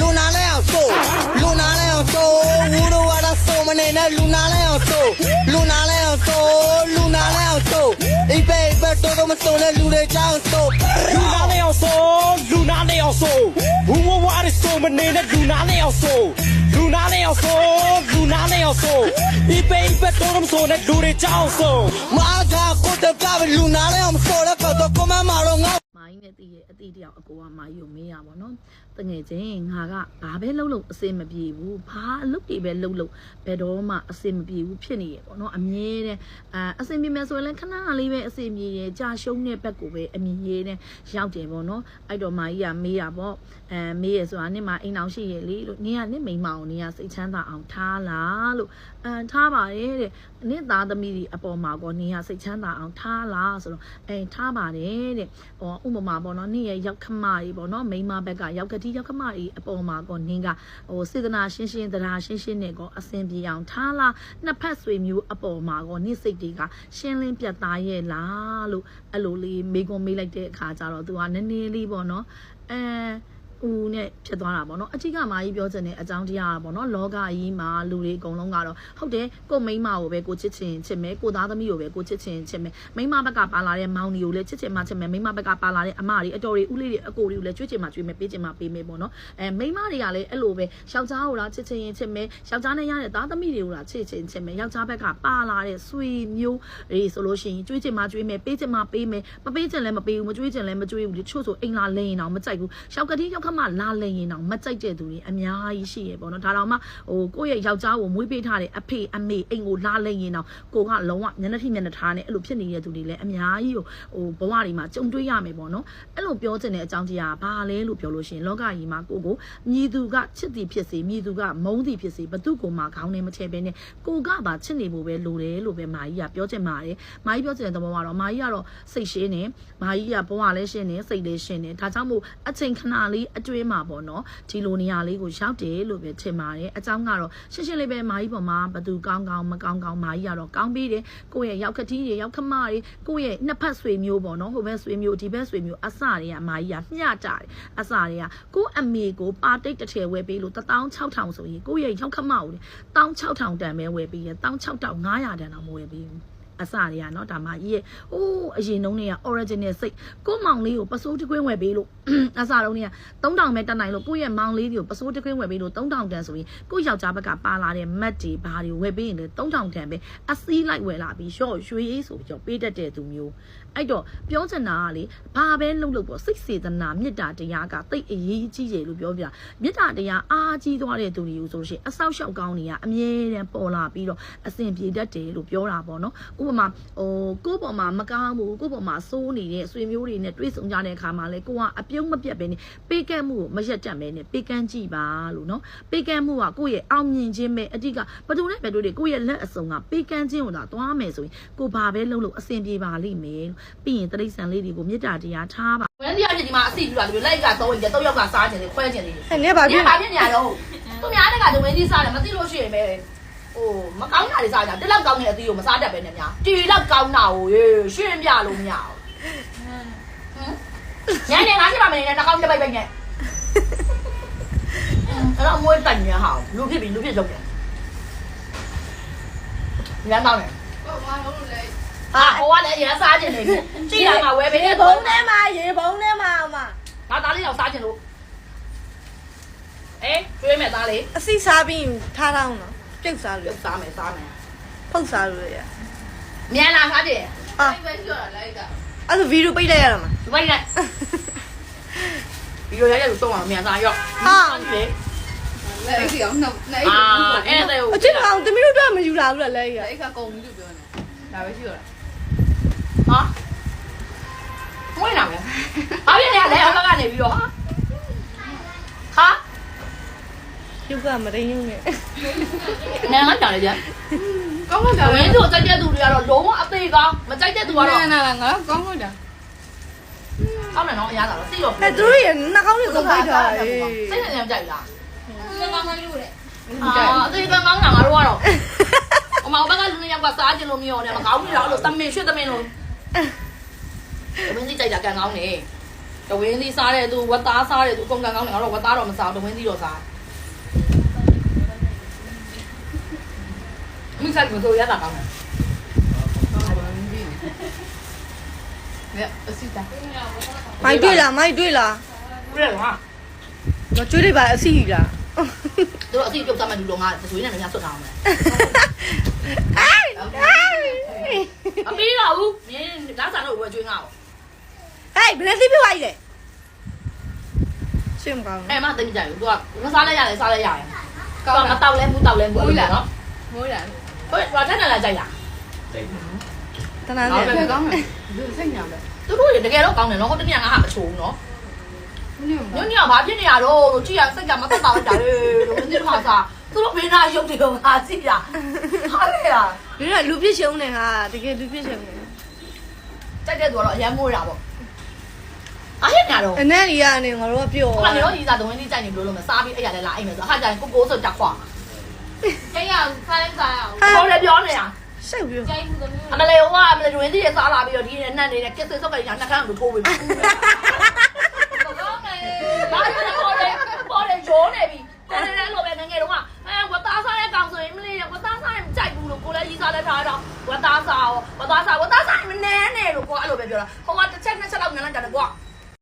လူနာလဲအောင်ဆိုလူနာလဲအောင်ဆိုဝူတို့ဝါဒဆိုမနေနဲ့လူနာလဲအောင်ဆိုလူနာလဲအောင်ဆိုလူနာလဲအောင်ဆိုအိပေဘတ်တော့မဆိုနဲ့လူတွေချောင်းဆိုလူနာလေးအောင်ဆိုလူနာလေးအောင်ဆိုဝူဝဝါရဆိုမနေနဲ့လူနာလေးအောင်ဆိုလူနာလေးအောင်ဆိုလူနာလေးအောင်ဆိုဒီပိတ်ပတ်တော်မဆိုနဲ့လူတွေကြောင်းဆိုမာသာကိုတကဘလူနာလဲအောင်ဆိုတော့ကတော့ကမမရောငါမိုင်းနဲ့တည်ရဲ့အတီးတယောက်အကိုကမိုင်းကိုမေးရပါတော့ တငယ်ချင်းငါကဘာပဲလှုပ်လှုပ်အစင်မပြေဘူးဘာအလုပ်တွေပဲလှုပ်လှုပ်ဘယ်တော့မှအစင်မပြေဘူးဖြစ်နေရပေါ့နော်အမြဲတမ်းအာအစင်ပြေမယ်ဆိုရင်လည်းခဏလေးပဲအစင်ပြေတယ်ကြာရှုံးတဲ့ဘက်ကိုပဲအမြဲတမ်းရောက်တယ်ပေါ့နော်အဲ့တော့မိုင်းကမေးရပေါ့အဲမေးရဆိုတာနင့်မအိမ်အောင်ရှိရလေလို့နင်ကနင့်မိန်းမအောင်နင်ကစိတ်ချမ်းသာအောင်ထားလားလို့အန်ထားပါတယ်တဲ့နင့်သားသမီးတွေအပေါ်မှာကောနင်ကစိတ်ချမ်းသာအောင်ထားလားဆိုတော့အဲထားပါတယ်တဲ့ဟောဥပမာပေါ့နော်နင့်ရဲ့ရောက်ခမကြီးပေါ့နော်မိန်းမဘက်ကရောက်ကတိရောက်ခမကြီးအပေါ်မှာကောနင်ကဟိုစေတနာရှင်းရှင်းတရားရှင်းရှင်းနဲ့ကောအစဉ်ပြေအောင်ထားလားနှစ်ဖက်ဆွေမျိုးအပေါ်မှာကောနင့်စိတ်တွေကရှင်းလင်းပြတ်သားရဲ့လားလို့အဲ့လိုလေးမေးခွန်းမေးလိုက်တဲ့အခါကျတော့သူကနည်းနည်းလေးပေါ့နော်အဲ ဦးနဲ့ဖြစ်သွားတာပေါ့နော်အချိကမာကြီးပြောချင်တဲ့အကြောင်းတရားပေါ့နော်လောကကြီးမှာလူတွေအကုန်လုံးကတော့ဟုတ်တယ်ကိုမိန်းမကိုပဲကိုချစ်ချင်ချစ်မယ်ကိုသားသမီးကိုပဲကိုချစ်ချင်ချစ်မယ်မိန်းမဘက်ကပါလာတဲ့မောင်တွေကိုလည်းချစ်ချင်မှချစ်မယ်မိန်းမဘက်ကပါလာတဲ့အမတွေအတော်တွေဦးလေးတွေအကိုတွေကိုလည်းကြွေးချင်မှကြွေးမယ်ပေးချင်မှပေးမယ်ပေါ့နော်အဲမိန်းမတွေကလည်းအဲ့လိုပဲယောက်ျားကိုလားချစ်ချင်ရင်ချစ်မယ်ယောက်ျားနဲ့ရတဲ့သားသမီးတွေကိုလားချစ်ချင်ချစ်မယ်ယောက်ျားဘက်ကပါလာတဲ့ဆွေမျိုးတွေဆိုလို့ရှိရင်ကြွေးချင်မှကြွေးမယ်ပေးချင်မှပေးမယ်မပေးချင်လည်းမပေးဘူးမကြွေးချင်လည်းမကြွေးဘူးတချို့ဆိုအိမ်လာလိန်ရင်တော့မကြိုက်ဘူးယောက်ကတိယောက်ခမလာလိန်ရင်တော့မကြိုက်တဲ့သူတွေအများကြီးရှိရပေါ့နော်ဒါတော့မှဟိုကိုယ့်ရဲ့ယောက်ျားကိုမွေးပေးထားတဲ့အဖေအမေအိမ်ကိုလာလိန်ရင်တော့ကိုကလုံးဝမျက်နှာထိမျက်နှာထားနဲ့အဲ့လိုဖြစ်နေတဲ့သူတွေလည်းအများကြီးဟိုဘဝတွေမှာကြုံတွေ့ရမယ်ပေါ့နော်အဲ့လိုပြောချင်တဲ့အကြောင်းတရားဘာလဲလို့ပြောလို့ရှိရင်လောကကြီးမှာကိုကိုမြည်သူကချစ်သည်ဖြစ်စေမြည်သူကမုန်းသည်ဖြစ်စေဘသူ့ကိုမှခေါင်းနဲ့မချဲပဲနဲ့ကိုကပါချစ်နေဖို့ပဲလိုတယ်လို့ပဲမာကြီးကပြောချင်ပါတယ်မာကြီးပြောချင်တဲ့သဘောကတော့မာကြီးကတော့စိတ်ရှင်းနေမာကြီးကဘဝလည်းရှင်းနေစိတ်လည်းရှင်းနေဒါကြောင့်မို့အချိန်ခဏလေးအတွင်းမှာပေါ့နော်ဒီလိုနေရာလေးကိုရောက်တယ်လို့ပဲထင်ပါတယ်အကြောင်းကတော့ရှင်းရှင်းလေးပဲမာကြီးပေါ်မှာဘသူကောင်းကောင်းမကောင်းကောင်းမာကြီးကတော့ကောင်းပြီးတယ်ကိုယ့်ရဲ့ရောက်ခတိတွေရောက်ခမတွေကိုယ့်ရဲ့နှစ်ဖက်ဆွေမျိုးပေါ့နော်ဟိုဘက်ဆွေမျိုးဒီဘက်ဆွေမျိုးအစတွေကမာကြီးကမျှကြတယ်အစတွေကကိုယ့်အမေကိုပါတိတ်တစ်ထည်ဝယ်ပေးလို့16000ဆိုရင်ကိုယ့်ရဲ့ရောက်ခမကိုလေ16000တန်ပဲဝယ်ပေးရ16500တန်တော့မဝယ်ပေးဘူး အစတွေကနော်ဒါမှကြီးရဲ့ဟိုးအရင်နှုံးတွေက original စိတ်ကိုမောင်လေးကိုပစိုးတခွင်းဝယ်ပေးလို့အစတုန်းတွေက3000ပဲတက်နိုင်လို့ကိုရဲ့မောင်လေးတွေကိုပစိုးတခွင်းဝယ်ပေးလို့3000တန်ဆိုရင်ကိုယောက်ျားဘက်ကပါလာတဲ့မတ်တွေဘာတွေဝယ်ပေးရင်လည်း3000တန်ပဲအစည်းလိုက်ဝယ်လာပြီးရော့ရွှေရေးဆိုပြီးတော့ပေးတတ်တဲ့သူမျိုးအဲ့တော့ပြောချင်တာကလေဘာပဲလှုပ်လှုပ်ပေါ့စိတ်စေတနာမေတ္တာတရားကတိတ်အရေးကြီးတယ်လို့ပြောပြမေတ္တာတရားအားကြီးသွားတဲ့သူတွေဆိုလို့ရှိရင်အဆောက်ရှောက်ကောင်းတွေကအမြဲတမ်းပေါ်လာပြီးတော့အစဉ်ပြေတတ်တယ်လို့ပြောတာပေါ့နော်ဥပမာဟိုကိုယ့်ပေါ်မှာမကောင်းဘူးကိုယ့်ပေါ်မှာစိုးနေတဲ့ဆွေမျိုးတွေနဲ့တွေ့ဆုံကြတဲ့အခါမှာလေကိုကအပြုံးမပြတ်ပဲနေပေးကမ်းမှုကိုမရက်တတ်ပဲနေပေးကမ်းကြည့်ပါလို့နော်ပေးကမ်းမှုကကိုယ့်ရဲ့အောင်မြင်ခြင်းပဲအတိကဘယ်သူနဲ့ပဲတွေ့တွေ့ကိုယ့်ရဲ့လက်အစုံကပေးကမ်းခြင်းကိုသာသွားမယ်ဆိုရင်ကိုဘာပဲလုပ်လို့အစဉ်ပြေပါလိမ့်မယ်လို့ပြီးရင်တရိษံလေးတွေကိုမေတ္တာတရားထားပါဝန်းစီရဖြစ်ဒီမှာအစီပြူလာလို့လိုက်ကသုံးရင်တော့ယောက်ကစားခြင်းလေခွဲခြင်းလေအဲ့နေပါဘာပြီဖြစ်ဘာဖြစ်နေရတော့သူများတက်ကဝန်းစီစားတယ်မသိလို့ရှိရင်ပဲ ဟိုမကောင်းတာတွေစားကြတက်လောက်ကောင်းတဲ့အသီးကိုမစားတတ်ပဲနဲ့များတီလောက်ကောင်းတာကိုရေရှင်းပြလို့မရဘူးဟမ်ညနေငါးချက်ပါမနေနဲ့နှာခေါင်းတစ်ပိုက်ပိုက်နဲ့အဲ့တော့မွေးတိုင်ရဟာလူဖြစ်ပြီလူဖြစ်ဆုံးတယ်ညမ်းတော့တယ်ဟာဟိုကလည်းရမ်းစားခြင်းလေကြည့်ရမှာဝယ်ပေးရေတဲ့ဘုံဘုံထဲမှာရေဘုံထဲမှာအမငါသားလေးတော့စားချင်လို့အေးကျွေးမယ်သားလေးအစိစားပြီးထားတော့နော် ပြုတ်စားလို့စားမယ်စားမယ်ဖုတ်စားလို့ရမြန်လာစားတယ်ဟာအဲ့ဒါဗီဒီယိုပိတ်လိုက်ရတာမှာဒီဘက်လိုက်ဒီလိုရရလို့တော့မြန်စားရော့ဟာလေလက်အိတ်အောင်နှုတ်လက်အိတ်အာကိုအဲ့ဒါကိုအချစ်ကောင်တမီးတို့တော့မယူလာဘူးလားလဲရလက်အိတ်ကကုန်ပြီလို့ပြောနေဒါပဲရှိတော့ဟာမွေးလာမယ်ဘာဖြစ်နေရလဲအောက်ကနေပြီးတော့ဟာဟာ ရုပ်ကမရင်းရုံနဲ့နာငါကြောင်လေကြာကောင်းလို့ဒါဝင်းတို့ကြိုက်တဲ့သူတွေကတော့လုံးဝအသေးကောင်းမကြိုက်တဲ့သူကတော့နာနာငါကောင်းလို့ဒါကောင်းတယ်နော်အရားသာတော့သိတော့အဲ့သူတို့ရနှာခေါင်းတွေကုန်ပိတ်ထားတယ်စိတ်နဲ့ကြိုက်လားကောင်းမှလို့တဲ့အာအသေးကကောင်းတာငါတို့ကတော့အမောင်ဘက်ကလူနှစ်ယောက်ကစားကြလို့မရောနဲ့မကောင်းဘူးလားလို့တမင်ရွှေ့တမင်လို့တမင်ကြီးကြိုက်တာကန်ကောင်းနေတဝင်းသီးစားတဲ့သူဝတ်သားစားတဲ့သူအကုန်ကန်ကောင်းတယ်ငါတို့ဝတ်သားတော့မစားဘူးတဝင်းသီးတော့စား မိစားကိုရတာကောင်းတယ်ဘယ်အစီတာမိုက်တွေ့လားမိုက်တွေ့လားပြည့်လားမကျွေးလိုက်ပါအစီလားသူတို့အစီပြုတ်သားမှလူလုံးကသွေးနဲ့လည်းညဆွတ်ထားအောင်မယ်အိုင်အိုင်အပြီးတော့ဘူးမင်းလက်စားတော့ဝယ်ကျွေးငါ့ကိုဟေးဘယ်နဲ့သိပြပါလဲရှင်းမကောင်းအဲ့မှသိမကြဘူးသူကမစားလိုက်ရတယ်စားလိုက်ရတယ်ကောင်းမတောက်လဲမှုတောက်လဲမှုအဲ့လိုနော်မိုးတာ ဟုတ်ဘာတက်နေလာကြိုက်လားတနန်းဘနဲ့ယ်ကောင်းလဲဒီစိတ်ညာပဲသူတို့ရတကယ်တော့ကောင်းတယ်နော်ဟိုတနေ့ကငါဟာမချိုးဘူးနော်ညညညညဘာဖြစ်နေရတော့လို့ကြည့်ရစိတ်ကမသက်သာလိုက်တာလေလို့ဒီမှာစားသူတို့ဘေးနာရုပ်တွေကငါကြည့်ရဟာလေလားဒီကလူပြစ်ရှုံးနေဟာတကယ်လူပြစ်ရှုံးနေကြိုက်တဲ့သူကတော့အရန်မိုးရပေါ့အားရညာတော့အနက်ကြီးကနေငါတို့ကပြောခါနေတော့ဒီစားတဝင်းကြီးကြိုက်နေဘလို့လို့မစားပြီးအဲ့ရလဲလာအိမ်မယ်ဆိုအခါကျရင်ကိုကိုဆိုတက်ခွာ ကျင်းရအောင်စားလိုက်စားအောင်ဟောလည်းပြောနေရရှေ့ပြောကျင်းမှုသမီးအမလေးဟိုကအမလေးတွင်ကြီးရစားလာပြီးတော့ဒီနဲ့နှက်နေတဲ့ကစ်စစ်စောက်ကညာနှက်ခမ်းကိုထိုးပေးပြီကောင်းတယ်ဘာလို့လဲပေါ်တယ်ပေါ်တယ်ရိုးနေပြီကိုလည်းလည်းလိုပဲငငယ်တော့ကအဲဝတ်သားစားတဲ့ကောင်ဆိုရင်မလေးဝတ်သားစားရင်ကြိုက်ဘူးလို့ကိုလည်းကြီးစားလက်ထားတော့ဝတ်သားစားရောဝတ်သားစားဝတ်သားစားရင်မနှဲနဲ့လို့ကိုအဲ့လိုပဲပြောတာဟိုကတစ်ချက်နှစ်ချက်လောက်နန်းလိုက်ကြတယ်ကွာ